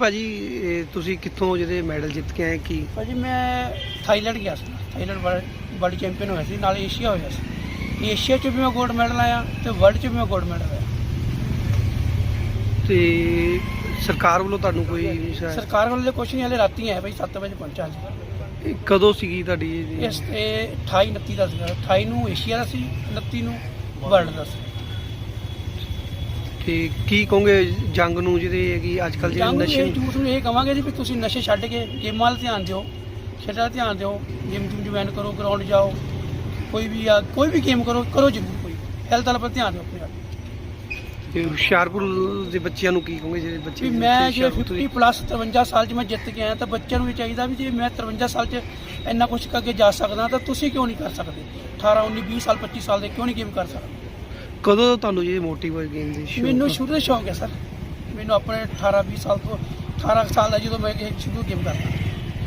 ਭਾਜੀ ਇਹ ਤੁਸੀਂ ਕਿੱਥੋਂ ਜਿਹਦੇ ਮੈਡਲ ਜਿੱਤ ਕੇ ਆਏ ਕੀ? ਭਾਜੀ ਮੈਂ ਥਾਈਲੈਂਡ ਗਿਆ ਸੀ। ਥਾਈਲੈਂਡ ਵਰਲਡ ਚੈਂਪੀਅਨ ਹੋਇਆ ਸੀ ਨਾਲ ਏਸ਼ੀਆ ਹੋਇਆ ਸੀ। ਏਸ਼ੀਆ 'ਚ ਵੀ ਮੈਂ 골ਡ ਮੈਡਲ ਆਇਆ ਤੇ ਵਰਲਡ 'ਚ ਵੀ ਮੈਂ 골ਡ ਮੈਡਲ ਆਇਆ। ਤੇ ਸਰਕਾਰ ਵੱਲੋਂ ਤੁਹਾਨੂੰ ਕੋਈ ਸਰਕਾਰ ਵੱਲੋਂ ਕੁਝ ਨਹੀਂ ਹਲੇ ਰਾਤੀ ਆਇਆ ਭਾਈ 7 ਵਜੇ ਪਹੁੰਚਾ ਇਹ ਕਦੋਂ ਸੀਗੀ ਤੁਹਾਡੀ ਇਹ- ਇਸ ਤੇ 28 29 ਦਾ ਸੀਗਾ। 28 ਨੂੰ ਏਸ਼ੀਆ ਦਾ ਸੀ 29 ਨੂੰ ਵਰਲਡ ਦਾ ਸੀ। ਤੇ ਕੀ ਕਹੋਗੇ ਜੰਗ ਨੂੰ ਜਿਹਦੇ ਹੈਗੀ ਅੱਜ ਕੱਲ ਜਿਹੜੇ ਨਸ਼ੇ ਝੂਠ ਨੂੰ ਇਹ ਕਵਾਂਗੇ ਜੀ ਵੀ ਤੁਸੀਂ ਨਸ਼ੇ ਛੱਡ ਕੇ ਗੇਮਾਂ ਵੱਲ ਧਿਆਨ ਦਿਓ ਖੇਡਾਂ ਵੱਲ ਧਿਆਨ ਦਿਓ ਜਿਮ ਜੁਮ ਜੁਆਇਨ ਕਰੋ ਗਰਾਊਂਡ ਜਾਓ ਕੋਈ ਵੀ ਆ ਕੋਈ ਵੀ ਗੇਮ ਕਰੋ ਕਰੋ ਜ਼ਰੂਰ ਕੋਈ। ਹੈਲਥ ਵੱਲ ਧਿਆਨ ਦਿਓ ਆਪਣੇ ਆਪ। ਤੇ ਹੁਸ਼ਿਆਰਪੁਰ ਦੇ ਬੱਚਿਆਂ ਨੂੰ ਕੀ ਕਹੋਗੇ ਜਿਹੜੇ ਬੱਚੇ ਵੀ ਮੈਂ ਜੇ ਹੁਸ਼ਿਆਰਪੁਰ ਤੋਂ 50 ਪਲੱਸ 53 ਸਾਲ 'ਚ ਮੈਂ ਜਿੱਤ ਕੇ ਆਇਆ ਤਾਂ ਬੱਚਿਆਂ ਨੂੰ ਵੀ ਚਾਹੀਦਾ ਵੀ ਜੇ ਮੈਂ 53 ਸਾਲ 'ਚ ਇੰਨਾ ਕੁਝ ਕਰਕੇ ਜਾ ਸਕਦਾ ਤਾਂ ਤੁਸੀਂ ਕਿਉਂ ਨਹੀਂ ਕਰ ਸਕਦੇ? 18 19 20 ਸਾਲ 25 ਸਾਲ ਦੇ ਕਿਉਂ ਨਹੀਂ ਗੇਮ ਕਰ ਸਕਦੇ? ਕਦੋਂ ਤੋਂ ਤੁਹਾਨੂੰ ਇਹ ਮੋਟਿਵ ਹੈ ਗੇਮ ਦੀ? ਸ਼ੌਕ? ਮੈਨੂੰ ਸ਼ੁਰੂ ਤੋਂ ਸ਼ੌਂਕ ਹੈ ਸਰ। ਮੈਨੂੰ ਆਪਣੇ 18 20 ਸਾਲ ਤੋਂ 18 ਸਾਲ ਦਾ ਜਦੋਂ ਮੈਂ ਇਹ ਸ਼ੁਰੂ ਗੇਮ ਕਰਦਾ।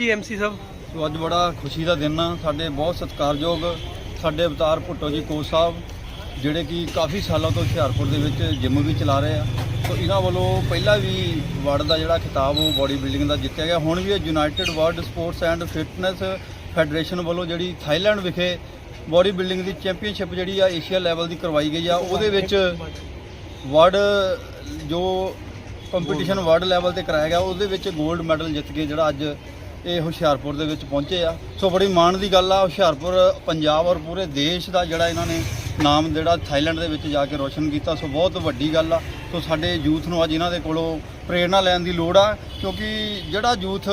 ਜੀ ਐਮਸੀ ਸਾਹਿਬ। ਸੋ ਅੱਜ ਬੜਾ ਖੁਸ਼ੀ ਦਾ ਦਿਨ ਆ। ਸਾਡੇ ਬਹੁਤ ਸਤਿਕਾਰਯੋਗ ਸਾਡੇ ਅਵਤਾਰ ਭੁੱਟੋ ਜੀ ਕੋਚ ਸਾਹਿਬ ਜਿਹੜੇ ਕਿ ਕਾਫੀ ਸਾਲਾਂ ਤੋਂ ਹੁਸ਼ਿਆਰਪੁਰ ਦੇ ਵਿੱਚ ਜਿਮ ਵੀ ਚਲਾ ਰਹੇ ਆ। ਸੋ ਇਹਨਾਂ ਵੱਲੋਂ ਪਹਿਲਾਂ ਵੀ ਵਰਲਡ ਦਾ ਜਿਹੜਾ ਖਿਤਾਬ ਉਹ ਬਾਡੀ ਬਿਲਡਿੰਗ ਦਾ ਜਿੱਤਿਆ ਗਿਆ। ਹੁਣ ਵੀ ਇਹ United World Sports and Fitness Federation ਵੱਲੋਂ ਜਿਹੜੀ ਥਾਈਲੈਂਡ ਵਿਖੇ ਬੋਡੀ ਬਿਲਡਿੰਗ ਦੀ ਚੈਂਪੀਅਨਸ਼ਿਪ ਜਿਹੜੀ ਆ ਏਸ਼ੀਆ ਲੈਵਲ ਦੀ ਕਰਵਾਈ ਗਈ ਆ, ਉਹਦੇ ਵਿੱਚ ਵਰਲਡ ਜੋ ਕੰਪੀਟੀਸ਼ਨ ਵਰਲਡ ਲੈਵਲ ਤੇ ਕਰਾਇਆ ਗਿਆ, ਉਹਦੇ ਵਿੱਚ 골ਡ ਮੈਡਲ ਜਿੱਤ ਕੇ ਜਿਹੜਾ ਅੱਜ ਇਹ ਹੁਸ਼ਿਆਰਪੁਰ ਦੇ ਵਿੱਚ ਪਹੁੰਚੇ ਆ। ਸੋ ਬੜੀ ਮਾਣ ਦੀ ਗੱਲ ਆ, ਹੁਸ਼ਿਆਰਪੁਰ, ਪੰਜਾਬ ਔਰ ਪੂਰੇ ਦੇਸ਼ ਦਾ ਜਿਹੜਾ ਇਹਨਾਂ ਨੇ ਨਾਮ ਜਿਹੜਾ ਥਾਈਲੈਂਡ ਦੇ ਵਿੱਚ ਜਾ ਕੇ ਰੋਸ਼ਨ ਕੀਤਾ। ਸੋ ਬਹੁਤ ਵੱਡੀ ਗੱਲ ਆ। ਸੋ ਸਾਡੇ ਯੂਥ ਨੂੰ ਅੱਜ ਇਹਨਾਂ ਦੇ ਕੋਲੋਂ ਪ੍ਰੇਰਣਾ ਲੈਣ ਦੀ ਲੋੜ ਆ, ਕਿਉਂਕਿ ਜਿਹੜਾ ਯੂਥ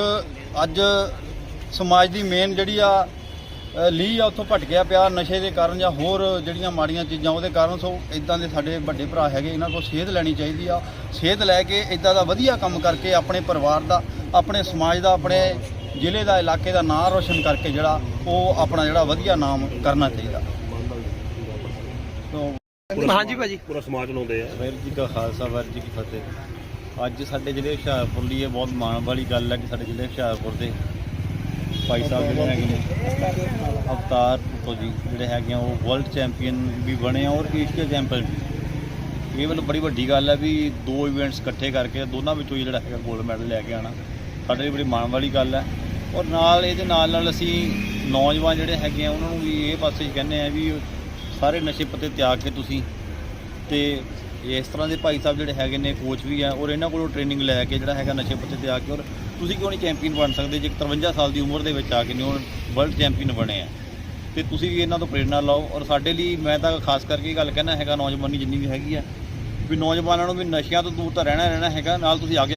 ਅੱਜ ਸਮਾਜ ਦੀ ਮੇਨ ਜਿਹੜੀ ਆ ਲੀ ਆ ਉੱਥੋਂ ਭਟਕਿਆ ਪਿਆ ਨਸ਼ੇ ਦੇ ਕਾਰਨ ਜਾਂ ਹੋਰ ਜਿਹੜੀਆਂ ਮਾੜੀਆਂ ਚੀਜ਼ਾਂ ਉਹਦੇ ਕਾਰਨ ਸੋ ਇਦਾਂ ਦੇ ਸਾਡੇ ਵੱਡੇ ਭਰਾ ਹੈਗੇ ਇਹਨਾਂ ਕੋਲ ਸੇਧ ਲੈਣੀ ਚਾਹੀਦੀ ਆ। ਸੇਧ ਲੈ ਕੇ ਇਦਾਂ ਦਾ ਵਧੀਆ ਕੰਮ ਕਰਕੇ ਆਪਣੇ ਪਰਿਵਾਰ ਦਾ ਆਪਣੇ ਸਮਾਜ ਦਾ ਆਪਣੇ ਜ਼ਿਲ੍ਹੇ ਦਾ ਇਲਾਕੇ ਦਾ ਨਾਂ ਰੋਸ਼ਨ ਕਰਕੇ ਜਿਹੜਾ ਉਹ ਆਪਣਾ ਜਿਹੜਾ ਵਧੀਆ ਨਾਮ ਕਰਨਾ ਚਾਹੀਦਾ। ਹਾਂਜੀ ਭਾਜੀ। ਪੂਰਾ ਸਮਾਜ ਲਾਉਂਦੇ ਆ। ਵਾਹਿਗੁਰੂ ਜੀ ਕਾ ਖਾਲਸਾ ਵਾਹਿਗੁਰੂ ਜੀ ਕੀ ਫਤਿਹ। ਅੱਜ ਸਾਡੇ ਜ਼ਿਲ੍ਹੇ ਹੁਸ਼ਿਆਰਪੁਰ ਲਈ ਇਹ ਬਹੁਤ ਮਾਣ ਵਾਲੀ ਗੱਲ ਹੈ ਕਿ ਸਾਡੇ ਜ਼ਿਲ੍ਹੇ ਹੁਸ਼ਿਆਰਪੁਰ ਦੇ ਭਾਈ ਸਾਹਿਬ ਜਿਹੜੇ ਹੈਗੇ ਨੇ ਅਵਤਾਰ ਭੁੱਟੋ ਜੀ ਜਿਹੜੇ ਹੈਗੇ ਆ, ਉਹ ਵਰਲਡ ਚੈਂਪੀਅਨ ਵੀ ਬਣੇ ਆ ਔਰ ਏਸ਼ੀਆ ਚੈਂਪੀਅਨ ਵੀ। ਇਹ ਮਤਲਬ ਬੜੀ ਵੱਡੀ ਗੱਲ ਹੈ ਵੀ ਦੋ ਇਵੈਂਟਸ ਇਕੱਠੇ ਕਰਕੇ ਦੋਨਾਂ ਵਿੱਚੋਂ ਹੀ ਜਿਹੜਾ ਹੈਗਾ 골ਡ ਮੈਡਲ ਲੈ ਕੇ ਆਣਾ ਸਾਡੇ ਲਈ ਬੜੀ ਮਾਣ ਵਾਲੀ ਗੱਲ ਹੈ ਔਰ ਨਾਲ ਇਹਦੇ ਨਾਲ ਨਾਲ ਅਸੀਂ ਨੌਜਵਾਨ ਜਿਹੜੇ ਹੈਗੇ ਆ, ਉਹਨਾਂ ਨੂੰ ਵੀ ਇਹ ਪਾਸੇ ਕਹਿੰਦੇ ਆ ਵੀ ਸਾਰੇ ਨਸ਼ੇ ਪੱਤੇ ਤਿਆਗ ਕੇ ਤੁਸੀਂ ਤੇ ਇਸ ਤਰ੍ਹਾਂ ਦੇ ਭਾਈ ਸਾਹਿਬ ਜਿਹੜੇ ਹੈਗੇ ਨੇ ਕੋਚ ਵੀ ਆ ਔਰ ਇਹਨਾਂ ਕੋਲੋਂ ਟ੍ਰੇਨਿੰਗ ਲੈ ਕੇ ਜਿਹੜਾ ਹੈਗਾ ਨਸ਼ੇ ਪੱਤੇ ਤਿਆਗ ਕੇ ਔਰ ਤੁਸੀਂ ਕਿਉਂ ਨਹੀਂ ਚੈਂਪੀਅਨ ਬਣ ਸਕਦੇ? ਜੇ 53 ਸਾਲ ਦੀ ਉਮਰ ਦੇ ਵਿੱਚ ਆ ਕੇ ਨੇ ਉਹ ਵਰਲਡ ਚੈਂਪੀਅਨ ਬਣੇ ਆ। ਤੇ ਤੁਸੀਂ ਵੀ ਇਹਨਾਂ ਤੋਂ ਪ੍ਰੇਰਣਾ ਲਓ ਔਰ ਸਾਡੇ ਲਈ ਮੈਂ ਤਾਂ ਖਾਸ ਕਰਕੇ ਇਹ ਗੱਲ ਕਹਿਣਾ ਹੈਗਾ, ਨੌਜਵਾਨੀ ਜਿੰਨੀ ਵੀ ਹੈਗੀ ਆ, ਵੀ ਨੌਜਵਾਨਾਂ ਨੂੰ ਵੀ ਨਸ਼ਿਆਂ ਤੋਂ ਦੂਰ ਤਾਂ ਰਹਿਣਾ ਰਹਿਣਾ ਹੈਗਾ, ਨਾਲ ਤੁਸੀਂ ਅੱਗੇ